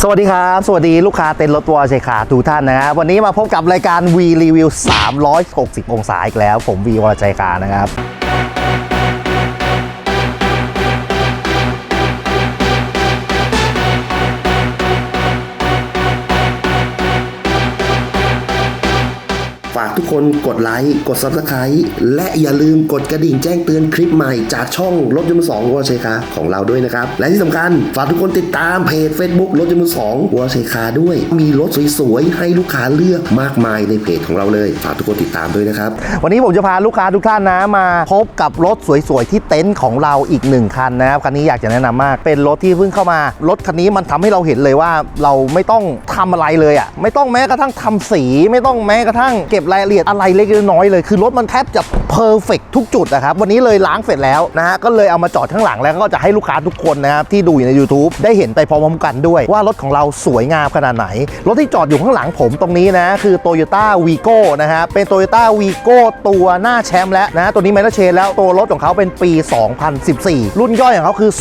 สวัสดีครับ สวัสดีลูกค้าเต็นท์รถตัวเชัยขาทุกท่านนะครับวันนี้มาพบกับรายการ V Review 360 องศาอีกแล้ว ผมวีวรชัยคานะครับ ทุกคนกดไลค์กด Subscribe และอย่าลืมกดกระดิ่งแจ้งเตือนคลิปใหม่จากช่องรถยนต์สองวัวเชคาของเราด้วยนะครับ และที่สำคัญฝากทุกคนติดตามเพจ Facebook รถยนต์สองวัวเชคาด้วย มีรถสวยๆให้ลูกค้าเลือกมากมายในเพจของเราเลยฝากทุกคนติดตามด้วยนะครับ วันนี้ผมจะพาลูกค้าทุกท่านนะมาพบกับรถสวยๆที่เต็นท์ของเราอีกหนึ่งคันนะครับคันนี้อยากจะแนะนำมาก เป็นรถที่เพิ่งเข้ามา รถคันนี้มันทำให้เราเห็นเลยว่าเราไม่ต้องทำอะไรเลยอะ่ะไม่ต้องแม้กระทั่งทำสี ไม่ต้องแม้กระทั่งเก็บรายละเอียดอะไรเล็กน้อยเลย คือรถมันแทบจะเพอร์เฟกทุกจุดนะครับ วันนี้เลยล้างเสร็จแล้วนะฮะก็เลยเอามาจอดข้างหลังแล้วก็จะให้ลูกค้าทุกคนนะครับที่ดูอยู่ใน YouTube ได้เห็นไปพร้อมๆกันด้วย ว่ารถของเราสวยงามขนาดไหน รถที่จอดอยู่ข้างหลังผมตรงนี้นะคือ Toyota Vigo นะฮะเป็น Toyota Vigo ตัวหน้าแชมป์แล้วนะตัวนี้ไม่ได้เชนแล้วตัวรถของเขาเป็นปี 2014 รุ่นย่อยของเขาคือ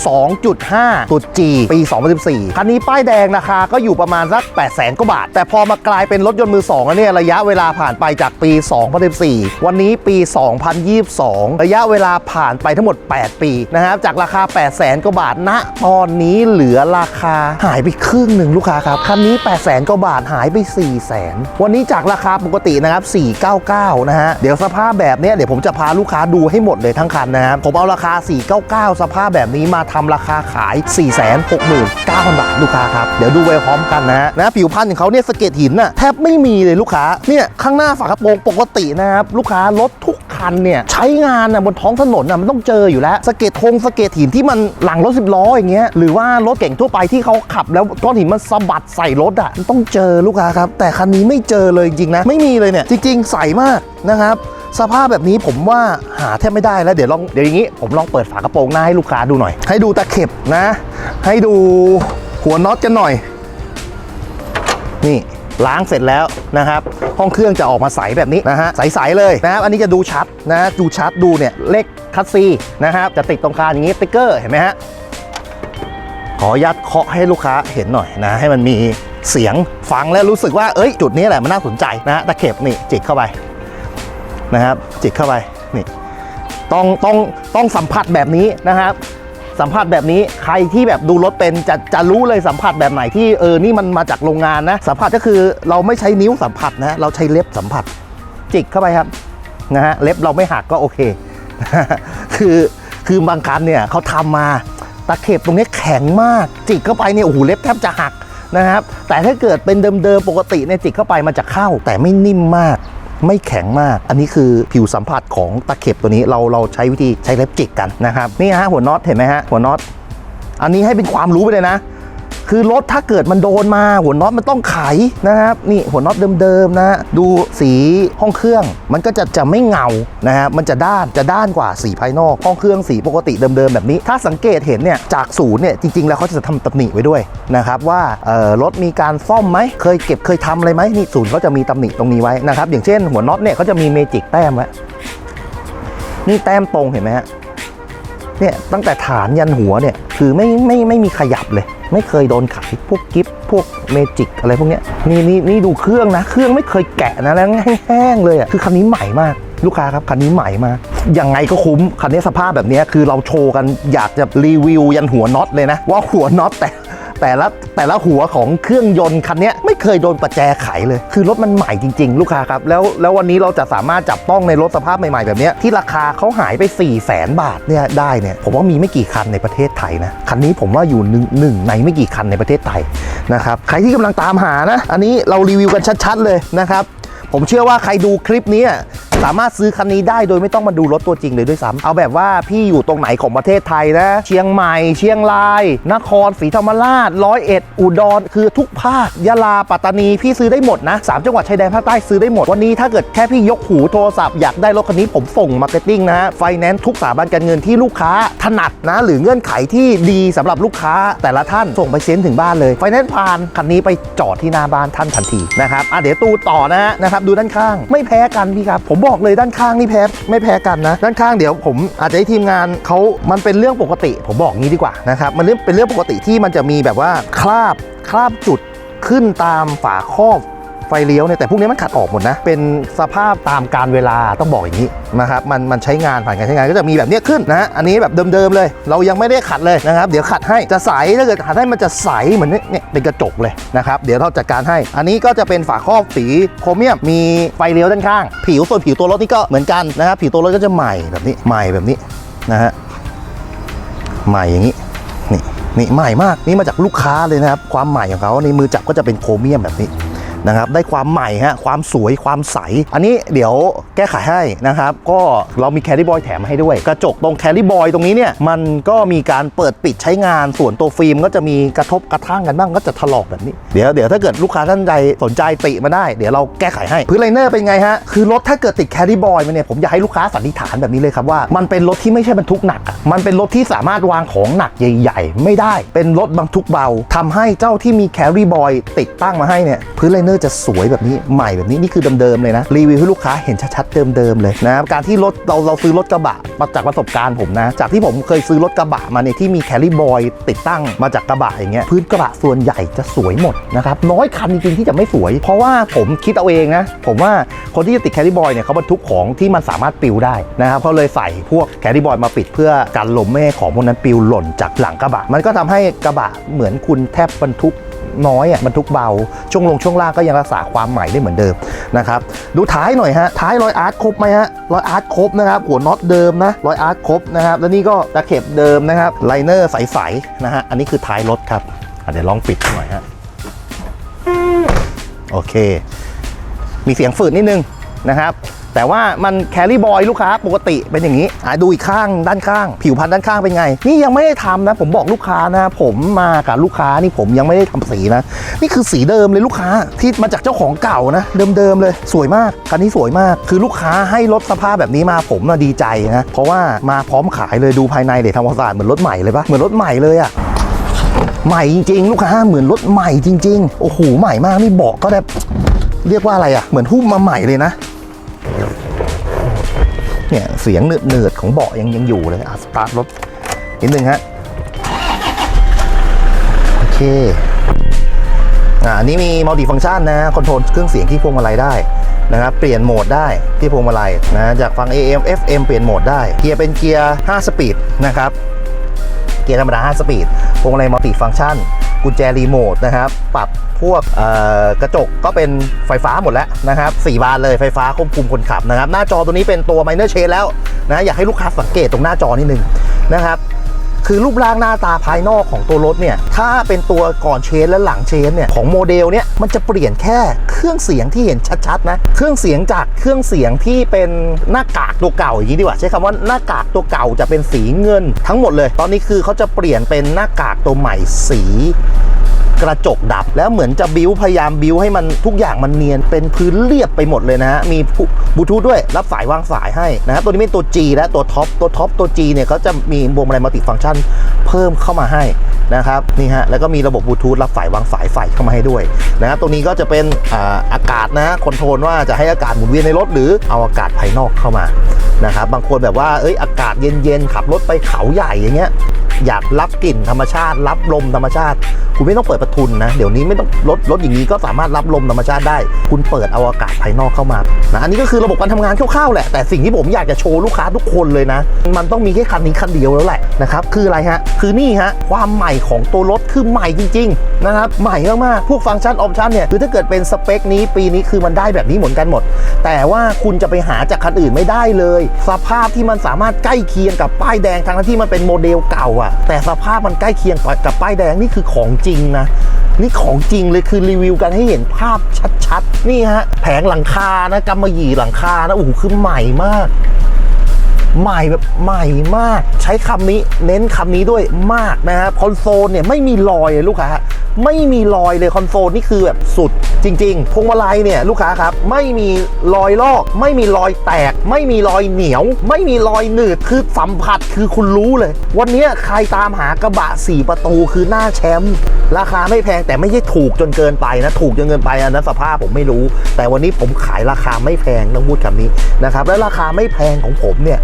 2.5ตัว G ปี 2014 คันนี้ป้ายแดงราคาก็อยู่ประมาณสัก8 0 0แสนกว่าบาท แต่พอมากลายเป็นรถยนต์มือ2แล้วเนี่ยระยะเวลาผ่านไปจากปี 2014 วันนี้ปี2022 ระยะเวลาผ่านไปทั้งหมด 8 ปีนะครับจากราคา 8 0 0แสนกว่าบาทณตอนนี้เหลือราคาหายไปครึ่งหนึ่งลูกค้าครับคันนี้ 8 0 0แสนกว่าบาทหายไป4 0 0แสนวันนี้จากราคาปกตินะครับ 499 นะฮะเดี๋ยวสภาพแบบนี้เดี๋ยวผมจะพาลูกค้าดูให้หมดเลยทั้งคันนะครับผมเอาราคา 499 สภาพแบบนี้มาทำราคาขาย 469,000 บาทลูกค้าครับ เดี๋ยวดูไปพร้อมกันนะฮะนะผิวพันธุ์ของเขาเนี่ยสะเก็ดหินน่ะแทบไม่มีเลยลูกค้าเนี่ยข้างหน้าฝากระโปรงปกตินะครับลูกค้ารถทุก คันเนี่ยใช้งานน่ะบนท้องถนนน่ะมันต้องเจออยู่แล้วสเก็ดทงสเก็ดหินที่มันหลังรถสิบล้ออย่างเงี้ยหรือว่ารถเก่งทั่วไปที่เขาขับ แล้วก้อนหินมันสะบัดใส่รถอะมันต้องเจอลูกค้าครับ แต่คันนี้ไม่เจอเลยจริงๆนะไม่มีเลยเนี่ยจริง ๆ ใสมากนะครับสภาพแบบนี้ผมว่าหาแทบไม่ได้แล้วเดี๋ยวลองเดี๋ยวอย่างนี้ผมลองเปิดฝากระโปรงหน้าให้ลูกค้าดูหน่อย ให้ดูตะเข็บนะ ให้ดูหัวน็อตกันหน่อย นี่ ล้างเสร็จแล้วนะครับ ห้องเครื่องจะออกมาใสแบบนี้นะฮะใสๆเลยนะครับอันนี้จะดูชัดนะดูชัดดูเนี่ยเลขคัสซีนะครับจะติดตรงคานอย่างนี้สติ๊กเกอร์เห็นไหมฮะขออนุญาตเคาะให้ลูกค้าเห็นหน่อยนะให้มันมีเสียงฟังแล้วรู้สึกว่าเอ้ยจุดนี้แหละมันน่าสนใจนะฮะตะเข็บนี่จิกเข้าไปนะครับจิกเข้าไปนี่ต้องต้องต้องสัมผัสแบบนี้นะครับ สัมผัสแบบนี้ใครที่แบบดูรถเป็นจะจะรู้เลยสัมผัสแบบไหนที่เออนี่มันมาจากโรงงานนะ สัมผัสก็คือเราไม่ใช้นิ้วสัมผัสนะเราใช้เล็บสัมผัส จิกเข้าไปครับนะฮะเล็บเราไม่หักก็โอเค คือคือบางคันเนี่ยเขาทำมาตะเข็บตรงนี้แข็งมาก จิกเข้าไปเนี่ยโอ้โหเล็บแทบจะหักนะครับแต่ถ้าเกิดเป็นเดิมๆปกติเนี่ยจิกเข้าไปมันจะเข้าแต่ไม่นิ่มมาก ไม่แข็งมาก อันนี้คือผิวสัมผัสของตะเข็บตัวนี้เราเราใช้วิธีใช้เล็บจิกกันนะครับนี่ฮะหัวน็อตเห็นไหมฮะหัวน็อตอันนี้ให้เป็นความรู้ไปเลยนะ คือรถถ้าเกิดมันโดนมาหัวน็อตมันต้องไขนะครับนี่หัวน็อตเดิมๆนะฮะดูสีห้องเครื่อง มันก็จะจะไม่เงานะฮะมันจะด้านจะด้านกว่าสีภายนอกห้องเครื่องสีปกติเดิมๆแบบนี้ ถ้าสังเกตเห็นเนี่ยจากศูนย์เนี่ยจริงๆ แล้วเขาจะทำตำหนิไว้ด้วยนะครับว่ารถมีการซ่อมไหมเคยเก็บเคยทำอะไรไหมนี่ศูนย์เขาจะมีตำหนิตรงนี้ไว้นะครับอย่างเช่นหัวน็อตเนี่ยเขาจะมีเมจิกแต้มไว้นี่แต้มตรงเห็นไหมฮะ เนี่ยตั้งแต่ฐานยันหัวเนี่ยคือไม่ไม่ไม่มีขยับเลย ไม่เคยโดนขายพวกกิฟพวกเมจิกอะไรพวกเนี้ยนี่นี่นี่ดูเครื่องนะ เครื่องไม่เคยแกะนะแล้วแห้งๆเลยอะคือคันนี้ใหม่มากลูกค้าครับคันนี้ใหม่มากยังไงก็คุ้มคันนี้สภาพแบบนี้คือเราโชว์กันอยากจะรีวิวยันหัวน็อตเลยนะ ว่าหัวน็อตแต่ แต่ละแต่ละหัวของเครื่องยนต์คันนี้ไม่เคยโดนประแจไขเลย คือรถมันใหม่จริง ๆ ลูกค้าครับ แล้วแล้ววันนี้เราจะสามารถจับต้องในรถสภาพใหม่ๆแบบนี้ที่ราคาเขาหายไป 4 0 0แสนบาทเนี่ยได้เนี่ยผมว่ามีไม่กี่คันในประเทศไทยนะคันนี้ผมว่าอยู่หนึ่งหนึ่งในไม่กี่คันในประเทศไทยนะครับใครที่กำลังตามหานะ อันนี้เรารีวิวกันชัดๆเลยนะครับผมเชื่อว่าใครดูคลิปนี้ สามารถซื้อคันนี้ได้โดยไม่ต้องมาดูรถตัวจริงเลยด้วยซ้ำเอาแบบว่าพี่อยู่ตรงไหนของประเทศไทยนะ เชียงใหม่ เชียงราย นครศรีธรรมราชร้อยเอ็ดอุดรคือทุกภาคยะลาปัตตานีพี่ซื้อได้หมดนะสามจังหวัดชายแดนภาคใต้ซื้อได้หมดวันนี้ถ้าเกิดแค่พี่ยกหูโทรศัพท์อยากได้รถคันนี้ผมส่งมาร์เก็ตติ้งนะฮะไฟแนนซ์ทุกสถาบันการเงินที่ลูกค้าถนัดนะหรือเงื่อนไขที่ดีสำหรับลูกค้า แต่ละท่านส่งไปเซ็นถึงบ้านเลยไฟแนนซ์ผ่านคันนี้ไปจอดที่หน้าบ้านท่านทันทีนะครับอะเดี๋ยวตูต่อนะฮะนะครับดูด้านข้าง ไม่แพ้กันพี่ครับผมบอกเลยด้านข้างนี่แพ้ไม่แพ้กันนะ ด้านข้างเดี๋ยวผมอาจจะให้ทีมงานเขามันเป็นเรื่องปกติ ผมบอกงี้ดีกว่านะครับมันเรื่องเป็นเรื่องปกติที่มันจะมีแบบว่าคราบคราบจุดขึ้นตามฝาครอบ ไฟเลี้ยวเนี่ยแต่พวกนี้มันขัดออกหมดนะ เป็นสภาพตามการเวลาต้องบอกอย่างนี้นะครับมันมันใช้งานผ่านการใช้งานก็จะมีแบบเนี้ยขึ้นนะอันนี้แบบเดิมๆเลย เรายังไม่ได้ขัดเลยนะครับเดี๋ยวขัดให้จะใสถ้าเกิดขัดให้มันจะใสเหมือนเนี่ยเป็นกระจกเลยนะครับเดี๋ยวเราจัดการให้ อันนี้ก็จะเป็นฝาครอบสีโครเมียมมีไฟเลี้ยวด้านข้าง ผิวส่วนผิวตัวรถนี่ก็เหมือนกันนะครับผิวตัวรถก็จะใหม่แบบนี้ใหม่แบบนี้นะฮะใหม่อย่างนี้นี่นี่ใหม่มากนี่มาจากลูกค้าเลยนะครับความใหม่ของเขาในมือจับก็จะเป็นโครเมียมแบบนี้ นะครับ ได้ความใหม่ฮะความสวยความใส อันนี้เดี๋ยวแก้ไขให้นะครับ ก็เรามีแคริบอยแถมให้ด้วย กระจกตรงแคริบอยตรงนี้เนี่ยมันก็มีการเปิดปิดใช้งานส่วนตัวฟิล์มก็จะมีกระทบกระทั่งกันบ้างก็จะถลอกแบบนี้เดี๋ยวเดี๋ยวถ้าเกิดลูกค้าท่านใดสนใจติมาได้เดี๋ยวเราแก้ไขให้พื้นไลเนอร์เป็นไงฮะคือรถถ้าเกิดติดแคริบอยมาเนี่ยผมอยากให้ลูกค้าสันนิษฐานแบบนี้เลยครับว่ามันเป็นรถที่ไม่ใช่บรรทุกหนักอะมันเป็นรถที่สามารถวางของหนักใหญ่ ๆ ไม่ได้เป็นรถบรรทุกเบาทำให้เจ้าที่มีแคริบอยติดตั้งมาให้เนี่ยพื้นไลเนอร์จะสวยแบบนี้ใหม่แบบนี้นี่คือเดิมๆเลยนะ รีวิวให้ลูกค้าเห็นชัดๆเดิมๆเลยนะครับการที่รถเราเราซื้อรถกระบะมาจากประสบการณ์ผมนะ จากที่ผมเคยซื้อรถกระบะมาเนี่ยที่มีแคริบอยติดตั้งมาจากกระบะอย่างเงี้ยพื้นกระบะส่วนใหญ่จะสวยหมดนะครับน้อยคันจริงๆที่จะไม่สวย เพราะว่าผมคิดเอาเองนะผมว่าคนที่จะติดแคริบอยเนี่ยเขาบรรทุกของที่มันสามารถปิวได้นะครับเขาเลยใส่พวกแคริบอยมาปิดเพื่อกันลมไม่ให้ของพวกนั้นปิวหล่นจากหลังกระบะ มันก็ทำให้กระบะเหมือนคุณแทบบรรทุก น้อยอะบรรทุกเบา ช่วงลงช่วงล่างก็ยังรักษาความใหม่ได้เหมือนเดิมนะครับดูท้ายหน่อยฮะท้ายรอยอาร์ตครบไหมฮะรอยอาร์ตครบนะครับหัวน็อตเดิมนะรอยอาร์ตครบนะครับแล้วนี่ก็ตะเข็บเดิมนะครับไลเนอร์ใสๆนะฮะอันนี้คือท้ายรถครับเดี๋ยวลองปิดหน่อยฮะโอเค มีเสียงฝืดนิดนึงนะครับ แต่ว่ามันแครี่บอยลูกค้าปกติเป็นอย่างนี้ดูอีกข้างด้านข้าง ผิวพันธุ์ด้านข้างเป็นไง นี่ยังไม่ได้ทำนะ ผมบอกลูกค้านะ ผมมากับลูกค้านี่ผมยังไม่ได้ทำสีนะ นี่คือสีเดิมเลยลูกค้าที่มาจากเจ้าของเก่านะ เดิมๆเลย สวยมากคันนี้สวยมาก คือลูกค้าให้รถสภาพแบบนี้มาผมนะดีใจนะเพราะว่ามาพร้อมขายเลยดูภายในเดี๋ยวทำความสะอาดเหมือนรถใหม่เลยปะเหมือนรถใหม่เลยอะใหม่จริงๆ ลูกค้าเหมือนรถใหม่จริง ๆ โอ้โหใหม่มากนี่เบาะก็แบบเรียกว่าอะไรอะเหมือนหุ้มมาใหม่เลยนะ เนี่ยเสียงเนืดๆของเบาะยังยังอยู่เลยอะสตาร์ทรถนิดนึงฮะโอเคอ่านี้มีมัลติฟัง c t ชันนะคอนโทรลเครื่องเสียงที่พวงมาลัยได้นะครับเปลี่ยนโหมดได้ที่พวงมาลัยนะจากฟัง AM FM เปลี่ยนโหมดได้ เกียร์เป็นเกียร์ 5 สปีดนะครับ เกียร์ธรรมดา 5 สปีด พวงมาลัยมัลติฟัง c t ชัน กุญแจรีโมทนะครับปรับพวกกระจกก็เป็นไฟฟ้าหมดแล้วนะครับ4บานเลยไฟฟ้าควบคุมคนขับนะครับ หน้าจอตัวนี้เป็นตัว Minor Change แล้วนะอยากให้ลูกค้าสังเกตตรงหน้าจอนิดนึงนะครับ คือรูปร่างหน้าตาภายนอกของตัวรถเนี่ย ถ้าเป็นตัวก่อนเชนและหลังเชนเนี่ย ของโมเดลเนี่ย มันจะเปลี่ยนแค่เครื่องเสียงที่เห็นชัดๆนะ เครื่องเสียงจากเครื่องเสียงที่เป็นหน้ากากตัวเก่าอย่างนี้ดีกว่าใช้คำว่าหน้ากากตัวเก่าจะเป็นสีเงินทั้งหมดเลย ตอนนี้คือเขาจะเปลี่ยนเป็นหน้ากากตัวใหม่สี กระจกดับ แล้วเหมือนจะบิ้วพยายามบิ้วให้มันทุกอย่างมันเนียนเป็นพื้นเรียบไปหมดเลยนะฮะมีบลูทูธด้วยรับสายวางสายให้นะครับตัวนี้เป็นตัว G และตัวท็อปตัวท็อปตัว G เนี่ยเขาจะมีบวงอะไรมัลติฟังก์ชันเพิ่มเข้ามาให้นะครับนี่ฮะแล้วก็มีระบบบลูทูธรับสายวางสายไฟเข้ามาให้ด้วยนะครับตัวนี้ก็จะเป็นอาอากาศนะคอนโทรลว่าจะให้อากาศหมุนเวียนในรถหรือเอาอากาศภายนอกเข้ามานะครับบางคนแบบว่าเอ้ยอากาศเย็นๆขับรถไปเขาใหญ่อย่างเงี้ย อยากรับกลิ่นธรรมชาติ รับลมธรรมชาติ คุณไม่ต้องเปิดประทุนนะเดี๋ยวนี้ไม่ต้องรถรถอย่างนี้ก็สามารถรับลมธรรมชาติได้ คุณเปิดเอาอากาศภายนอกเข้ามานะอันนี้ก็คือระบบการทำงานคร่าวๆแหละแต่สิ่งที่ผมอยากจะโชว์ลูกค้าทุกคนเลยนะ มันต้องมีแค่คันนี้คันเดียวแล้วแหละนะครับคืออะไรฮะคือนี่ฮะความใหม่ของตัวรถคือใหม่จริงๆนะครับใหม่มากๆพวกฟังก์ชันออปชันเนี่ยคือถ้าเกิดเป็นสเปคนี้ปีนี้คือมันได้แบบนี้เหมือนกันหมด แต่ว่าคุณจะไปหาจากคันอื่นไม่ได้เลย สภาพที่มันสามารถใกล้เคียงกับป้ายแดงทั้งที่มันเป็นโมเดลเก่าอะแต่สภาพมันใกล้เคียงกับป้ายแดงนี่คือของจริงนะนี่ของจริงเลยคือรีวิวกันให้เห็นภาพชัดๆ นี่ฮะ แผงหลังคานะกำมะหยี่หลังคานะโอ้โหคือใหม่มาก ใหม่แบบใหม่มาก ใช้คำนี้เน้นคำนี้ด้วยมากนะครับคอนโซลเนี่ยไม่มีรอยเลยลูกค้าไม่มีรอยเลยคอนโซลนี่คือแบบสุดจริง ๆ พวงมาลัยเนี่ยลูกค้าครับ ไม่มีรอยลอก ไม่มีรอยแตก ไม่มีรอยเหนียว ไม่มีรอยหนืดคือสัมผัสคือคุณรู้เลย วันนี้ใครตามหากระบะ 4 ประตูคือหน้าแชมป์ราคาไม่แพงแต่ไม่ใช่ถูกจนเกินไปนะ ถูกจนเกินไปอันนั้นสภาพผมไม่รู้ แต่วันนี้ผมขายราคาไม่แพงต้องพูดคำนี้นะครับและราคาไม่แพงของผมเนี่ย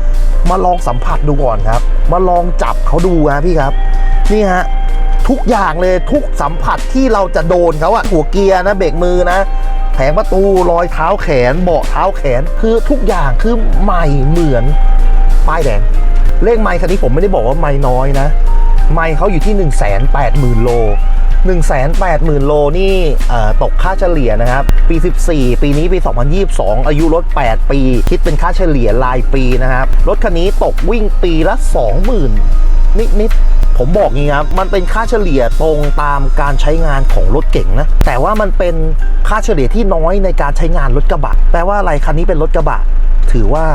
มาลองสัมผัสดูก่อนครับ มาลองจับเขาดูนะพี่ครับ นี่ฮะทุกอย่างเลยทุกสัมผัสที่เราจะโดนเขาอะหัวเกียร์นะเบรกมือนะแผงประตูรอยเท้าแขนเบาะเท้าแขนคือทุกอย่างคือใหม่เหมือนป้ายแดงเลขไมค์คันนี้ผมไม่ได้บอกว่าไมค์น้อยนะ ไมค์เขาอยู่ที่ 1 8 0 0 0 0โล 1 8 0 0 0 0 โลนี่ตกค่าเฉลี่ยนะครับ ปี 14 ปีนี้ปี 2022 อายุรถ 8 ปี คิดเป็นค่าเฉลี่ยรายปีนะครับ รถคันนี้ตกวิ่งปีละ 20,000 นิดๆ ผมบอกงี้ครับ มันเป็นค่าเฉลี่ยตรงตามการใช้งานของรถเก่งนะ แต่ว่ามันเป็นค่าเฉลี่ยที่น้อยในการใช้งานรถกระบะ แปลว่าอะไรคันนี้เป็นรถกระบะ ถือว่า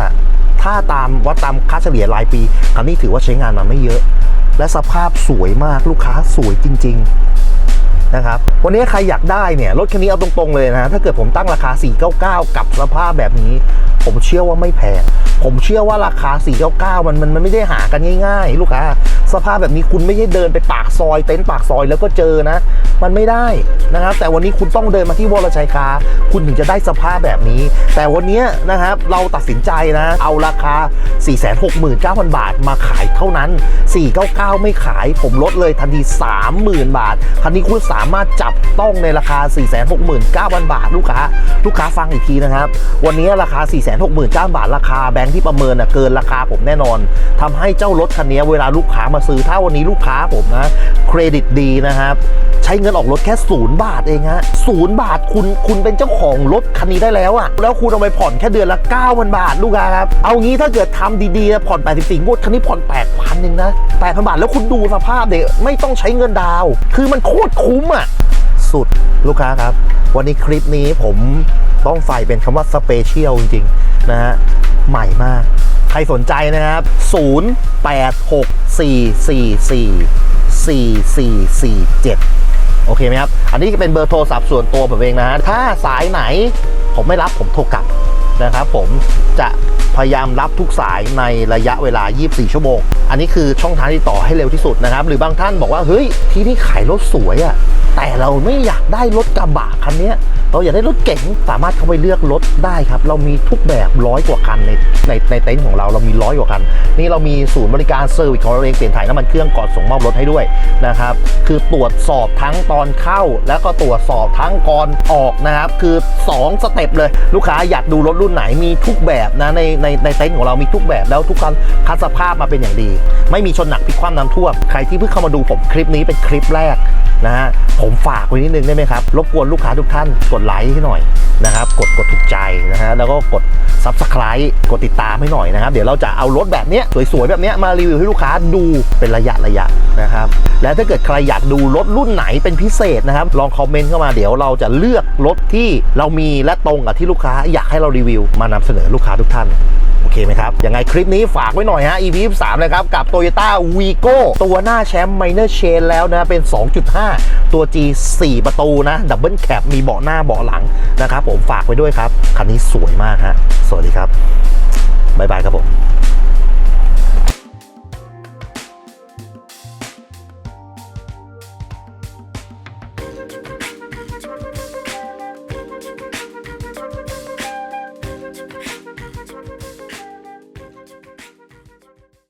ถ้าตามวัดตามค่าเฉลี่ยรายปีคันนี้ถือว่าใช้งานมาไม่เยอะ และสภาพสวยมากลูกค้าสวยจริง ๆ นะครับวันนี้ใครอยากได้เนี่ยรถคันนี้เอาตรงๆเลยนะ ถ้าเกิดผมตั้งราคา 499 กับสภาพแบบนี้ ผมเชื่อว่าไม่แพง ผมเชื่อว่าราคา 499 มันมันมันไม่ได้หากันง่าย ๆ ลูกค้า สภาพแบบนี้คุณไม่ใช่เดินไปปากซอยเต็นท์ปากซอยแล้วก็เจอนะ มันไม่ได้นะครับ แต่วันนี้คุณต้องเดินมาที่วรชัยคา คุณถึงจะได้สภาพแบบนี้ แต่วันนี้นะครับเราตัดสินใจนะ เอาราคา 469,000 บาทมาขายเท่านั้น 499 ไม่ขาย ผมลดเลยทันที 30,000 บาท คันนี้คุณสามารถจับต้องในราคา 469,000 บาท ลูกค้า ลูกค้าฟังอีกทีนะครับ วันนี้ราคา 469,000 บาท ราคาแบงค์ที่ประเมินนะเกินราคาผมแน่นอนทำให้เจ้ารถคันนี้เวลาลูกค้ามาซื้อถ้าวันนี้ลูกค้าผมนะเครดิตดีนะครับใช้เงินออกรถแค่ศูนย์บาทเองฮะศูนย์บาทคุณคุณเป็นเจ้าของรถคันนี้ได้แล้วอะแล้วคุณเอาไปผ่อนแค่เดือนละ9,000บาทลูกค้าครับเอางี้ถ้าเกิดทำดีๆผ่อน 84งวดคันนี้ผ่อน 8,000เองนะ8,000บาทแล้วคุณดูสภาพเด็กไม่ต้องใช้เงินดาว คือมันโคตรคุ้มอะสุดลูกค้าครับ วันนี้คลิปนี้ผมต้องใส่เป็นคำว่าสเปเชียลจริงๆนะฮะ ใหม่มาก ใครสนใจนะครับ 0864444447 โอเคไหมครับ อันนี้เป็นเบอร์โทรศัพท์ส่วนตัวผมเองนะ ถ้าสายไหนผมไม่รับผมโทรกลับนะครับผมจะพยายามรับทุกสายในระยะเวลา 24 ชั่วโมง อันนี้คือช่องทางที่ต่อให้เร็วที่สุดนะครับ หรือบางท่านบอกว่า เฮ้ย ที่นี่ขายรถสวยอะ แต่เราไม่อยากได้รถกระบะคันนี้เราอยากได้รถเก๋งสามารถเข้าไปเลือกรถได้ครับ เรามีทุกแบบร้อยกว่าคันในในในเต็นท์ของเราเรามีร้อยกว่าคัน นี่เรามีศูนย์บริการเซอร์วิสของเราเองเปลี่ยนถ่ายน้ำมันเครื่องก่อนส่งมอบรถให้ด้วยนะครับ คือตรวจสอบทั้งตอนเข้า แล้วก็ตรวจสอบทั้งก่อนออกนะครับ คือ 2 สเต็ปเลย ลูกค้าอยากดูรถรุ่นไหนมีทุกแบบนะในในในเต็นท์ของเรามีทุกแบบแล้วทุกคันคัดสภาพมาเป็นอย่างดี ไม่มีชนหนักพิกคว่ำน้ำท่วมใครที่เพิ่งเข้ามาดูผมคลิปนี้เป็นคลิปแรกนะฮะผมฝากไว้นิดนึงได้ไหมครับ รบกวนลูกค้าทุกท่านกดไลค์ให้หน่อยนะครับ กดกดถูกใจนะฮะ แล้วก็กด Subscribe กดติดตามให้หน่อยนะครับ เดี๋ยวเราจะเอารถแบบนี้สวยๆ แบบนี้มารีวิวให้ลูกค้าดูเป็นระยะระยะนะครับ และถ้าเกิดใครอยากดูรถรุ่นไหนเป็นพิเศษนะครับ ลองคอมเมนต์เข้ามาเดี๋ยวเราจะเลือกรถที่เรามีและตรงกับที่ลูกค้าอยากให้เรารีวิว มานำเสนอลูกค้าทุกท่าน โอเคไหมครับ ยังไงคลิปนี้ฝากไว้หน่อยฮะ EP 3เลยครับ กับ Toyota Vigo ตัวหน้าแชมป์ Minor Chain แล้วนะ เป็น 2.5 ตัว G 4 ประตูนะ ดับเบิลแคปมีเบาะหน้าเบาะหลังนะครับผมฝากไว้ด้วยครับ คันนี้สวยมากฮะ สวัสดีครับ บ๊ายบายครับผม